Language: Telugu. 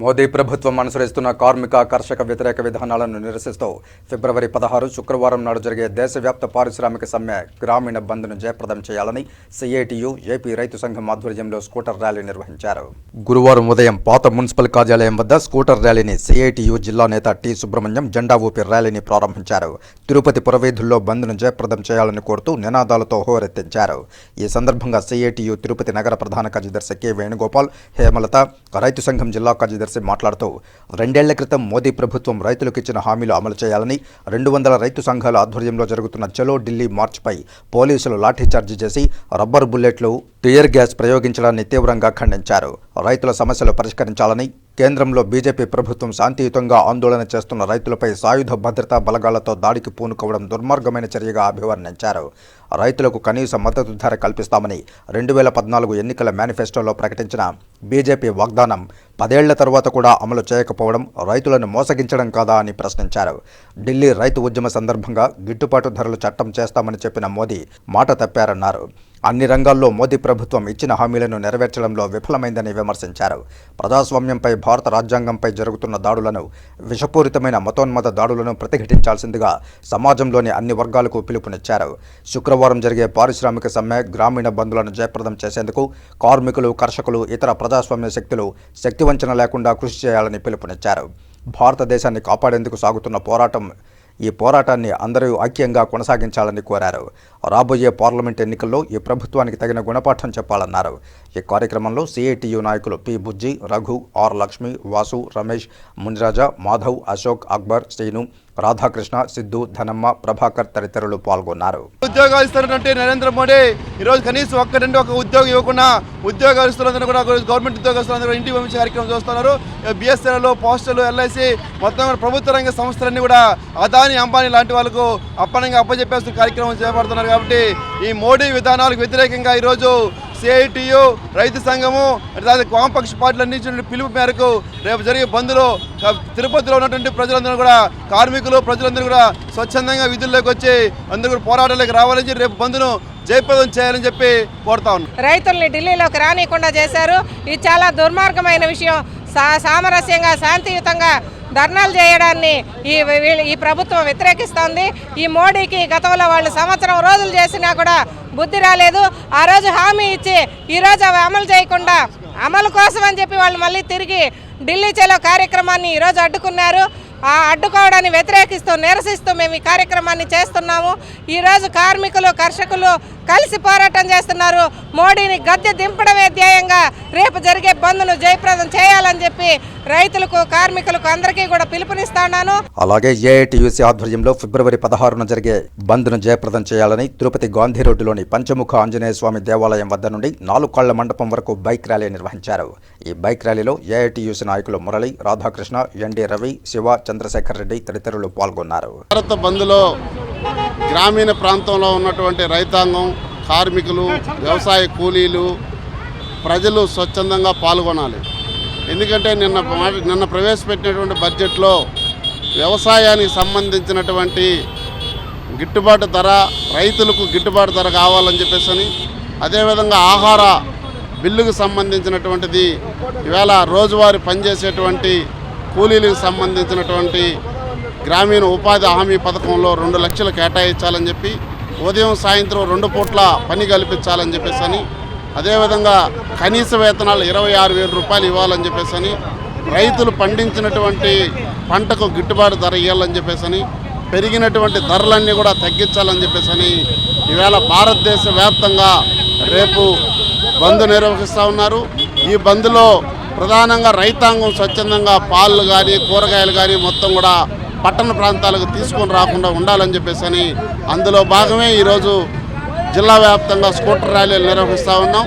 మోదీ ప్రభుత్వం అనుసరిస్తున్న కార్మిక కర్షక వ్యతిరేక విధానాలను నిరసిస్తూ ఫిబ్రవరి పదహారు శుక్రవారం నాడు జరిగే దేశవ్యాప్త పారిశ్రామిక సమ్మె గ్రామీణ బంద్ను జయప్రదం చేయాలని సిఐటియు ఏపీ రైతు సంఘం ఆధ్వర్యంలో స్కూటర్ ర్యాలీ నిర్వహించారు. గురువారం ఉదయం పాత మున్సిపల్ కార్యాలయం వద్ద స్కూటర్ ర్యాలీని సిఐటియు జిల్లా నేత టి. సుబ్రహ్మణ్యం జెండా ఊపి ర్యాలీని ప్రారంభించారు. తిరుపతి పురవేధుల్లో బంద్ను జయప్రదం చేయాలని కోరుతూ నినాదాలతో హోరెత్తించారు. ఈ సందర్భంగా సిఐటియు తిరుపతి నగర ప్రధాన కార్యదర్శి కె. వేణుగోపాల్ హేమలత రైతు సంఘం జిల్లా కార్యదర్శి మాట్లాడుతూ రెండేళ్ళ క్రితం మోదీ ప్రభుత్వం రైతులకు ఇచ్చిన హామీలు అమలు చేయాలని రెండు వందల రైతు సంఘాల ఆధ్వర్యంలో జరుగుతున్న చలో ఢిల్లీ మార్చ్పై పోలీసులు లాఠీచార్జి చేసి రబ్బర్ బుల్లెట్లు టియర్ గ్యాస్ ప్రయోగించడాన్ని తీవ్రంగా ఖండించారు. రైతుల సమస్యలు పరిష్కరించాలని కేంద్రంలో బీజేపీ ప్రభుత్వం శాంతియుతంగా ఆందోళన చేస్తున్న రైతులపై సాయుధ భద్రతా బలగాలతో దాడికి పూనుకోవడం దుర్మార్గమైన చర్యగా అభివర్ణించారు. రైతులకు కనీస మద్దతు ధర కల్పిస్తామని రెండు వేల పద్నాలుగు ఎన్నికల మేనిఫెస్టోలో ప్రకటించిన బీజేపీ వాగ్దానం పదేళ్ళ తర్వాత కూడా అమలు చేయకపోవడం రైతులను మోసగించడం కాదా అని ప్రశ్నించారు. ఢిల్లీ రైతు ఉద్యమ సందర్భంగా గిట్టుబాటు ధరలు చట్టం చేస్తామని చెప్పిన మోదీ మాట తప్పారన్నారు. అన్ని రంగాల్లో మోదీ ప్రభుత్వం ఇచ్చిన హామీలను నెరవేర్చడంలో విఫలమైందని విమర్శించారు. ప్రజాస్వామ్యంపై భారత రాజ్యాంగంపై జరుగుతున్న దాడులను విషపూరితమైన మతోన్మత దాడులను ప్రతిఘటించాల్సిందిగా సమాజంలోని అన్ని వర్గాలకు పిలుపునిచ్చారు. శుక్రవారం జరిగే పారిశ్రామిక సమ్మె గ్రామీణ బంధులను జయప్రదం చేసేందుకు కార్మికులు కర్షకులు ఇతర ప్రజాస్వామ్య శక్తులు శక్తి వంచన లేకుండా కృషి చేయాలని పిలుపునిచ్చారు. భారతదేశాన్ని కాపాడేందుకు సాగుతున్న పోరాటం ఈ పోరాటాన్ని అందరూ ఐక్యంగా కొనసాగించాలని కోరారు. రాబోయే పార్లమెంట్ ఎన్నికల్లో ఈ ప్రభుత్వానికి తగిన గుణపాఠం చెప్పాలన్నారు. ఈ కార్యక్రమంలో సిఐటియు నాయకులు పి బుజ్జి రఘు ఆర్ లక్ష్మి వాసు రమేష్ మునిరాజా మాధవ్ అశోక్ అక్బర్ శ్రీను రాధాకృష్ణ సిద్ధు ధనమ్మ ప్రభాకర్ తదితరులు పాల్గొన్నారు. ఉద్యోగాలు ఇస్తారంటే నరేంద్ర మోడీ ఈరోజు కనీసం ఒక్క రెండు ఒక ఉద్యోగం ఇవ్వకుండా ఉద్యోగాలు ఇస్తున్నందుకు కూడా గవర్నమెంట్ ఉద్యోగస్తులందరూ ఇంటి పంపించే కార్యక్రమం చూస్తున్నారు. బిఎస్ఎన్ఎల్ పోస్టల్ ఎల్ఐసి మొత్తం ప్రభుత్వ రంగ సంస్థలన్నీ కూడా అదాని అంబానీ లాంటి వాళ్ళకు అప్పనంగా అప్పచెప్పేస్తున్న కార్యక్రమం చేపడుతున్నారు కాబట్టి ఈ మోడీ విధానాలకు వ్యతిరేకంగా ఈరోజు సిఐటియు రైతు సంఘము అట్లాగే వామపక్ష పార్టీలు అందించిన పిలుపు మేరకు రేపు జరిగే బంద్లో తిరుపతిలో ఉన్నటువంటి ప్రజలందరూ కూడా కార్మికులు ప్రజలందరూ కూడా స్వచ్ఛందంగా విధుల్లోకి వచ్చి అందరూ కూడా పోరాటాలకు రావాలని చెప్పి రేపు బంద్ను జయప్రదం చేయాలని చెప్పి కోరుతా ఉన్నాం. రైతుల్ని ఢిల్లీలోకి రానియకుండా చేశారు. ఇది చాలా దుర్మార్గమైన విషయం. సామరస్యంగా శాంతియుతంగా ధర్నాలు చేయడాన్ని ఈ ఈ ప్రభుత్వం వ్యతిరేకిస్తోంది. ఈ మోడీకి గతంలో వాళ్ళు సంవత్సరం రోజులు చేసినా కూడా బుద్ధి రాలేదు. ఆ రోజు హామీ ఇచ్చి ఈ రోజు అవి అమలు చేయకుండా అమలు కోసం అని చెప్పి వాళ్ళు మళ్ళీ తిరిగి ఢిల్లీ చేలో కార్యక్రమాన్ని ఈరోజు అడ్డుకున్నారు. ఆ అడ్డుకోవడాన్ని వ్యతిరేకిస్తూ నిరసిస్తూ మేము ఈ కార్యక్రమాన్ని చేస్తున్నాము. ఈరోజు కార్మికులు కర్షకులు కలిసి పోరాటం చేస్తున్నారు. మోడీని గద్దె దింపడమే ధ్యేయంగా రేపు జరిగే బంద్ను జయప్రదం చేయాలని చెప్పి రైతులకు కార్మికులకు అందరికీ కూడా పిలుపునిస్తున్నాను అలాగే ఏఐటియుసి ఆధ్వర్యంలో ఫిబ్రవరి పదహారున జరిగే బంద్ను జయప్రదం చేయాలని తిరుపతి గాంధీ రోడ్డులోని పంచముఖ ఆంజనేయ స్వామి దేవాలయం వద్ద నుండి నాలుగు కాళ్ళ మండపం వరకు బైక్ ర్యాలీ నిర్వహించారు. ఈ బైక్ ర్యాలీలో ఏఐటియుసి నాయకులు మురళి రాధాకృష్ణ ఎన్డి రవి శివ చంద్రశేఖర్ రెడ్డి తదితరులు పాల్గొన్నారు. భారత బంద్లో గ్రామీణ ప్రాంతంలో ఉన్నటువంటి రైతాంగం కార్మికులు వ్యవసాయ కూలీలు ప్రజలు స్వచ్ఛందంగా పాల్గొనాలి. ఎందుకంటే నిన్న మా- నిన్న ప్రవేశపెట్టినటువంటి బడ్జెట్లో వ్యవసాయానికి సంబంధించినటువంటి గిట్టుబాటు ధర రైతులకు గిట్టుబాటు ధర కావాలని చెప్పేసి అని అదేవిధంగా ఆహార బిల్లుకు సంబంధించినటువంటిది ఇవాళ రోజువారీ పనిచేసేటువంటి కూలీలకు సంబంధించినటువంటి గ్రామీణ ఉపాధి హామీ పథకంలో రెండు లక్షలు కేటాయించాలని చెప్పి ఉదయం సాయంత్రం రెండు పూట్ల పని కల్పించాలని చెప్పేసి అని అదేవిధంగా కనీస వేతనాలు ఇరవై ఆరు వేల రూపాయలు ఇవ్వాలని చెప్పేసి అని రైతులు పండించినటువంటి పంటకు గిట్టుబాటు ధర ఇవ్వాలని చెప్పేసి పెరిగినటువంటి ధరలన్నీ కూడా తగ్గించాలని చెప్పేసి అని ఈవేళ భారతదేశ వ్యాప్తంగా రేపు బంద్ నిర్వహిస్తూ ఉన్నారు. ఈ బంద్లో ప్రధానంగా రైతాంగం స్వచ్ఛందంగా పాలు కానీ కూరగాయలు కానీ మొత్తం కూడా పట్టణ ప్రాంతాలకు తీసుకొని రాకుండా ఉండాలని చెప్పేసి అని అందులో భాగమే ఈరోజు జిల్లా వ్యాప్తంగా స్కూటర్ ర్యాలీలు నిర్వహిస్తూ ఉన్నాం.